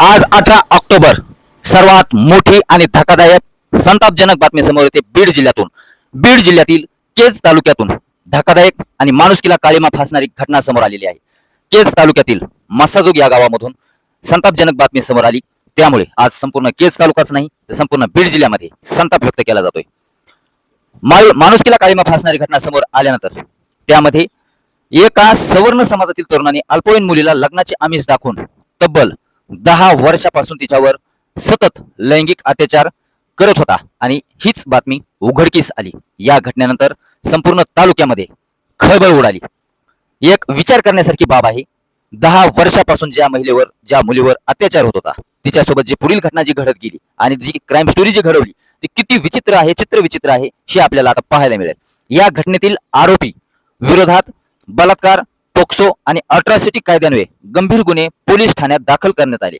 आज अठरा ऑक्टोबर सर्वात मोठी आणि धक्कादायक संतापजनक बातमी समोर येते बीड जिल्ह्यातून. बीड जिल्ह्यातील केज तालुक्यातून धक्कादायक आणि माणुसकीला काळीमा फासणारी घटना समोर आलेली आहे. केज तालुक्यातील मसाजोग या गावामधून संतापजनक बातमी समोर आली. त्यामुळे आज संपूर्ण केज तालुकाच नाही तर संपूर्ण बीड जिल्ह्यामध्ये संताप व्यक्त केला जातोय. माणुसकीला काळीमा फासणारी घटना समोर आल्यानंतर त्यामध्ये एका सवर्ण समाजातील तरुणाने अल्पवयीन मुलीला लग्नाचे आमिष दाखवून तब्बल दहा वर्षापासून तिच्यावर सतत लैंगिक अत्याचार करत होता. आणि हीच बातमी उघडकीस आली. या घटनेनंतर संपूर्ण तालुक्यामध्ये खळबळ उडाली. एक विचार करण्यासारखी बाब आहे. दहा वर्षापासून ज्या महिलेवर ज्या मुलीवर अत्याचार होत होता तिच्यासोबत जी पुढील घटना जी घडत गेली आणि जी क्राईम स्टोरी जी घडवली ती किती विचित्र आहे चित्र विचित्र आहे हे आपल्याला आता पाहायला मिळेल. या घटनेतील आरोपी विरोधात बलात्कार पोक्सो आणि अट्रॉसिटी कायद्यान्वये गंभीर गुन्हे पोलीस ठाण्यात दाखल करण्यात आले.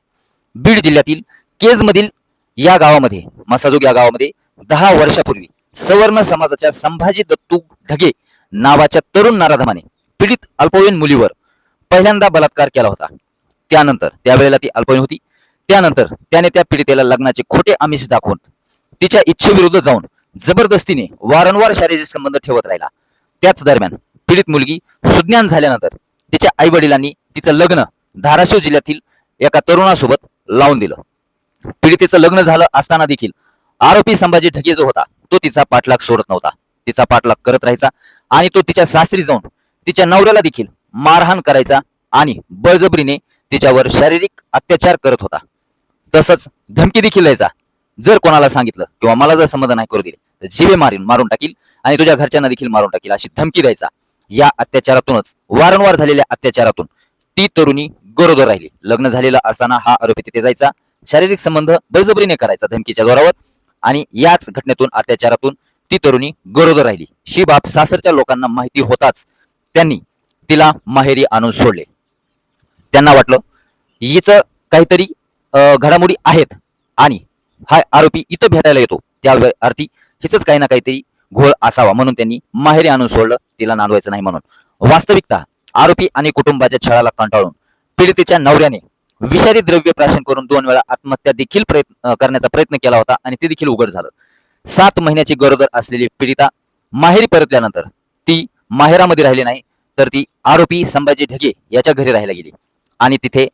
बीड जिल्ह्यातील केजमधील या गावामध्ये मसाजोग या गावामध्ये दहा वर्षापूर्वी सवर्ण समाजाच्या संभाजी दत्तू ढगे नावाच्या तरुण नाराधमाने पीडित अल्पवयीन मुलीवर पहिल्यांदा बलात्कार केला होता. त्यानंतर त्यावेळेला ती अल्पवयीन होती. त्यानंतर त्याने त्या पीडितेला लग्नाचे खोटे आमिष दाखवून तिच्या इच्छेविरुद्ध जाऊन जबरदस्तीने वारंवार शारीरिक संबंध ठेवत राहिला. त्याच दरम्यान पीडित मुलगी सुज्ञान झाल्यानंतर तिच्या आई वडिलांनी तिचं लग्न धाराशिव जिल्ह्यातील एका तरुणासोबत लावून दिलं. पीडितेचं लग्न झालं असताना देखील आरोपी संभाजी ढगे जो होता तो तिचा पाठलाग सोडत नव्हता. तिचा पाठलाग करत राहायचा आणि तो तिच्या सासरी जाऊन तिच्या नवऱ्याला देखील मारहाण करायचा आणि बळजबरीने तिच्यावर शारीरिक अत्याचार करत होता. तसंच धमकी देखील द्यायचा. जर कोणाला सांगितलं किंवा मला जर समाधान नाही करू दिले तर जीवे मारून मारून टाकील आणि तुझ्या घरच्यांना देखील मारून टाकील अशी धमकी द्यायचा. या अत्याचारातूनच वारंवार झालेल्या अत्याचारातून ती तरुणी गरोदर राहिली. लग्न झालेलं असताना हा आरोपी तिथे जायचा. शारीरिक संबंध बळजबरीने करायचा धमकीच्या जोरावर आणि याच घटनेतून अत्याचारातून ती तरुणी गरोदर राहिली. ही बाब सासरच्या लोकांना माहिती होताच त्यांनी तिला माहेरी आणून सोडले. त्यांना वाटलं हिचं काहीतरी अं, घडामोडी आहेत आणि हा आरोपी इथं भेटायला येतो. त्या अर्थी हिच काही ना काहीतरी घोळ असावा म्हणून त्यांनी माहेरी आणून सोडलं. तिला नांदवायचं नाही म्हणून. वास्तविकता आरोपी आणि कुटुंबाच्या छळाला कंटाळून पीडितेच्या नवऱ्याने विषारी द्रव्य प्राशन करून दोन वेळा आत्महत्या देखील प्रयत्न करण्याचा प्रयत्न केला होता आणि ते देखील उघड झालं. सात महिन्याची गरोदर असलेली पीडिता माहेरी परतल्यानंतर ती माहेरामध्ये राहिली नाही तर ती आरोपी संभाजी ढगे याच्या घरी राहायला गेली. आणि तिथे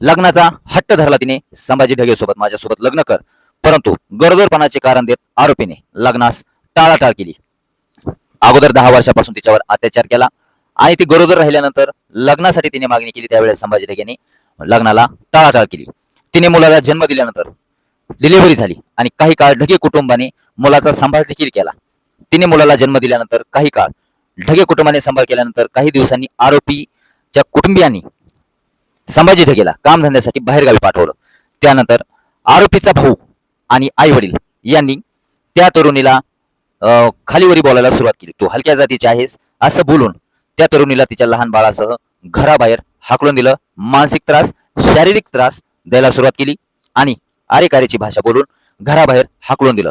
लग्नाचा हट्ट धरला तिने. संभाजी ढगे सोबत माझ्यासोबत लग्न कर. परंतु गरोदरपणाचे कारण देत आरोपीने लग्नास टाळाटाळ केली. अगोदर दहा वर्षापासून तिच्यावर अत्याचार केला आणि ती गरोदर राहिल्यानंतर लग्नासाठी तिने मागणी केली. त्यावेळेस संभाजी ढगेने लग्नाला टाळाटाळ केली. तिने मुलाला जन्म दिल्यानंतर डिलिव्हरी झाली आणि काही काळ ढगे कुटुंबाने मुलाचा सांभाळ देखील केला. तिने मुलाला जन्म दिल्यानंतर काही काळ ढगे कुटुंबाने सांभाळ केल्यानंतर काही दिवसांनी आरोपीच्या कुटुंबियांनी संभाजी ढगेला कामधंद्यासाठी बाहेरगावी पाठवलं. त्यानंतर आरोपीचा भाऊ आणि आई वडील यांनी त्या तरुणीला खालीवरी बोलायला सुरुवात केली. तू हलक्या जातीची आहेस असं बोलून त्या तरुणीला तिच्या लहान बाळासह घराबाहेर हाकलून दिलं. मानसिक त्रास शारीरिक त्रास द्यायला सुरुवात केली आणि आरेकारेची भाषा बोलून घराबाहेर हाकलून दिलं.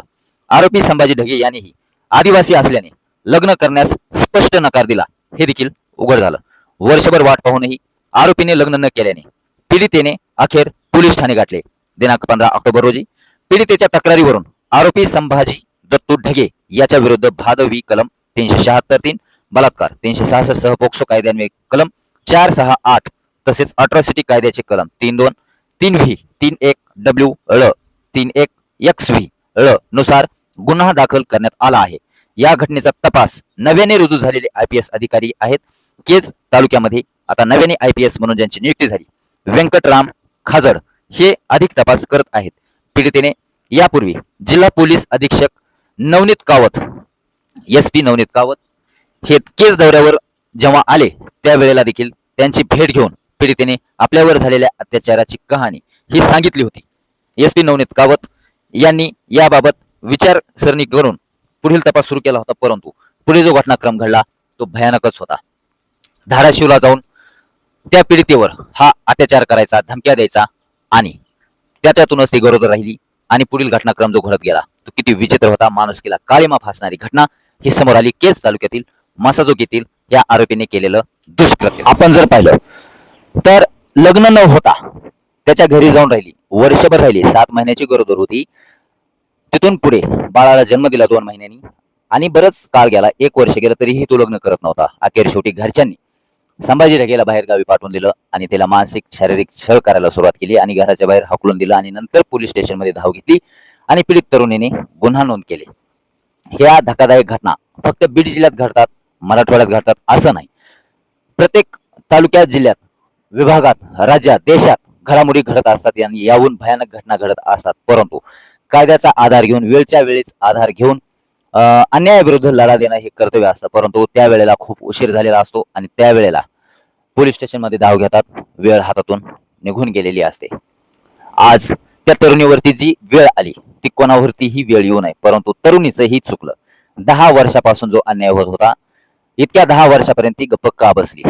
आरोपी संभाजी ढगे यांनीही आदिवासी असल्याने लग्न करण्यास स्पष्ट नकार दिला. हे देखील उघड झालं. वर्षभर वाट पाहूनही आरोपीने लग्न न केल्याने पीडितेने अखेर पोलीस ठाणे गाठले. दिनांक पंधरा ऑक्टोबर रोजी पीडितेच्या तक्रारीवरून आरोपी संभाजी दत्तू ढगे याच्या विरुद्ध भादवी कलम तीनशे शहात्तर तीन बलात्कार तीनशे सहासष्ट सह पोक्सो कायद्यान्वये कलम चार सहा आठ तसेच अट्रॉसिटी कायद्याचे कलम तीन दोन तीन व्ही तीन एक डब्ल्यू ळ तीन एक एक्स व्ही ळ नुसार गुन्हा दाखल करण्यात आला आहे. या घटनेचा तपास नव्याने रुजू झालेले आय पी एस अधिकारी आहेत. केज तालुक्यामध्ये आता नव्याने आय पी एस म्हणून ज्यांची नियुक्ती झाली व्यंकटराम खाजड हे अधिक तपास करत आहेत. पीडितेने यापूर्वी जिल्हा पोलीस अधीक्षक नवनीत कावत एस पी नवनीत कावत हे केस दौऱ्यावर जेव्हा आले त्यावेळेला देखील त्यांची भेट घेऊन पीडितेने आपल्यावर झालेल्या अत्याचाराची कहाणी ही सांगितली होती. एस पी नवनीत कावत यांनी याबाबत विचारसरणी करून पुढील तपास सुरू केला होता परंतु पुढे जो घटनाक्रम घडला तो भयानकच होता. धाराशिवला जाऊन त्या पीडितेवर हा अत्याचार करायचा धमक्या द्यायचा आणि त्या त्यातूनच ती गरोदर राहिली आणि पुढील घटनाक्रम जो घडत गेला तो किती विचित्र होता माणुसकीला काळीमा फासणारी घटना ही समोर आली केस तालुक्यातील मासाजोग येथील या आरोपीने केलेलं दुष्कृत्य. आपण जर पाहिलं तर लग्न न होता त्याच्या घरी जाऊन राहिली वर्षभर राहिली सात महिन्याची गरोदर होती. तिथून पुढे बाळाला जन्म दिला दोन महिन्यांनी आणि बरंच काळ गेला एक वर्ष गेलं तरीही तो लग्न करत नव्हता. अखेर शेवटी घरच्यांनी संभाजी ढगेला बाहेर गावी पाठवून दिलं आणि त्याला मानसिक शारीरिक छळ करायला सुरुवात केली आणि घराच्या बाहेर हकलून दिलं आणि नंतर पोलीस स्टेशनमध्ये धाव घेतली. आणि पीडित तरुणीने गुन्हा नोंद केले. ह्या धक्कादायक घटना फक्त बीड जिल्ह्यात घडतात मराठवाड्यात घडतात असं नाही. प्रत्येक तालुक्यात जिल्ह्यात विभागात राज्यात देशात घडामोडी घडत असतात आणि याहून भयानक घटना घडत असतात. परंतु कायद्याचा आधार घेऊन वेळच्या वेळेस आधार घेऊन अन्यायाविरुद्ध लढा देणं हे कर्तव्य असतं. परंतु त्यावेळेला खूप उशीर झालेला असतो आणि त्यावेळेला पोलीस स्टेशनमध्ये धाव घेतात. वेळ हातातून निघून गेलेली असते. आज त्या तरुणीवरती जी वेळ आली ती कोणावरती ही वेळ येऊ नये. परंतु तरुणीचं ही चुकलं. दहा वर्षापासून जो अन्याय होत होता इतक्या दहा वर्षापर्यंत ती गप्प का बसली?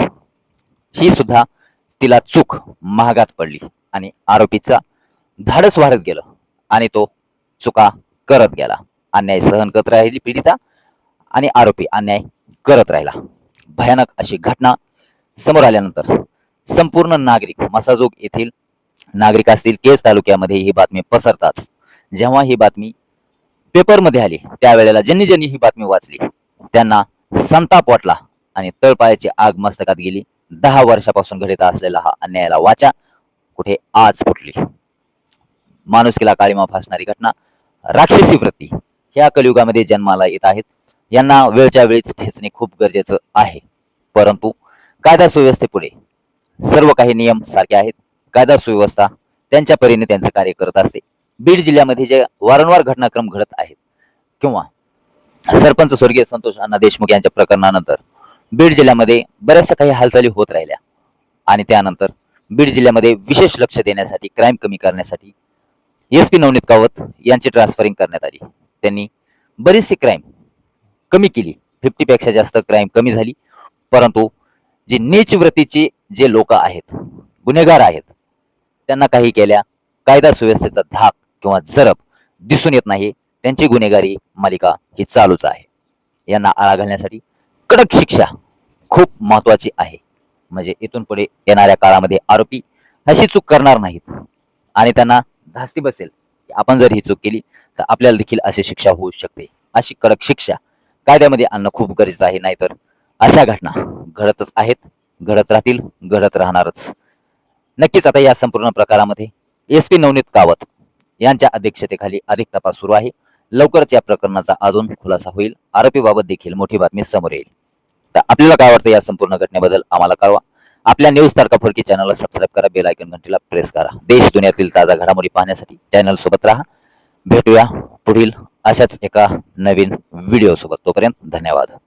ही सुद्धा तिला चूक महागात पडली आणि आरोपीचा धाडस वाढत गेलं आणि तो चुका करत गेला. अन्याय सहन करत राहिली पीडिता आणि आरोपी अन्याय करत राहिला. भयानक अशी घटना समोर आल्यानंतर संपूर्ण नागरिक मसाजोग येथील नागरिक असतील केस तालुक्यामध्ये ही बातमी पसरताच जेव्हा ही बातमी पेपरमध्ये आली त्यावेळेला ज्यांनी ज्यांनी ही बातमी वाचली त्यांना संताप वाटला आणि तळपायाची आग मस्तकात गेली. दहा वर्षापासून घडत असलेला हा अन्यायाला वाचा कुठे आज फुटली. माणुसकीला काळीमा फासणारी घटना राक्षसी वृत्ती ह्या कलियुगामध्ये जन्माला येत आहेत. यांना वेळच्या वेळीच खेचणे खूप गरजेचं आहे. परंतु कायदा सुव्यवस्थेपुढे सर्व काही नियम सारखे आहेत. कायदा सुव्यवस्था त्यांच्या परीने त्यांचं कार्य करत असते. बीड जिल्ह्यामध्ये जे वारंवार घटनाक्रम घडत आहेत किंवा सरपंच स्वर्गीय संतोष अण्णा देशमुख यांच्या प्रकरणानंतर बीड जिल्ह्यामध्ये बऱ्याचशा काही हालचाली होत राहिल्या. आणि त्यानंतर बीड जिल्ह्यामध्ये विशेष लक्ष देण्यासाठी क्राईम कमी करण्यासाठी एस पी नवनीत कावत यांची ट्रान्सफरिंग करण्यात आली. त्यांनी बरीचशी क्राईम कमी केली. फिफ्टीपेक्षा जास्त क्राईम कमी झाली. परंतु जी नीच वृत्तीचे जे लोक आहेत गुन्हेगार आहेत त्यांना काही केल्या कायदा सुव्यवस्थेचा धाक किंवा जरब दिसून येत नाही त्यांची गुन्हेगारी मालिका ही चालूच आहे. यांना आळा घालण्यासाठी कडक शिक्षा खूप महत्वाची आहे. म्हणजे इथून पुढे येणाऱ्या काळामध्ये आरोपी अशी चूक करणार नाहीत. आणि त्यांना धास्ती बसेल. की आपण जर ही चूक केली तर आपल्याला देखील अशी शिक्षा होऊ शकते. अशी कडक शिक्षा कायद्यामध्ये आणणं खूप गरजेचं आहे. नाहीतर अशा घटना घडतच आहेत. घडत राहतील घडत राहणारच. नक्कीच आता या संपूर्ण प्रकारामध्ये एस पी नवनीत कावत यांच्या अध्यक्षतेखाली अधिक तपास सुरू आहे. लवकरच या प्रकरणाचा अजून खुलासा होईल. आरोपीबाबत देखील मोठी बातमी समोर येईल. तर आपल्याला काय वाटतं या संपूर्ण घटनेबद्दल आम्हाला कळवा. आपल्या न्यूज तारका चॅनलला सबस्क्राईब करा बेल आयकॉन घंटीला प्रेस करा. देश दुनियातील ताजा घडामोडी पाहण्यासाठी चॅनल सोबत राहा. भेटूया पुढील अशाच एका नवीन व्हिडिओ सोबत. तोपर्यंत धन्यवाद.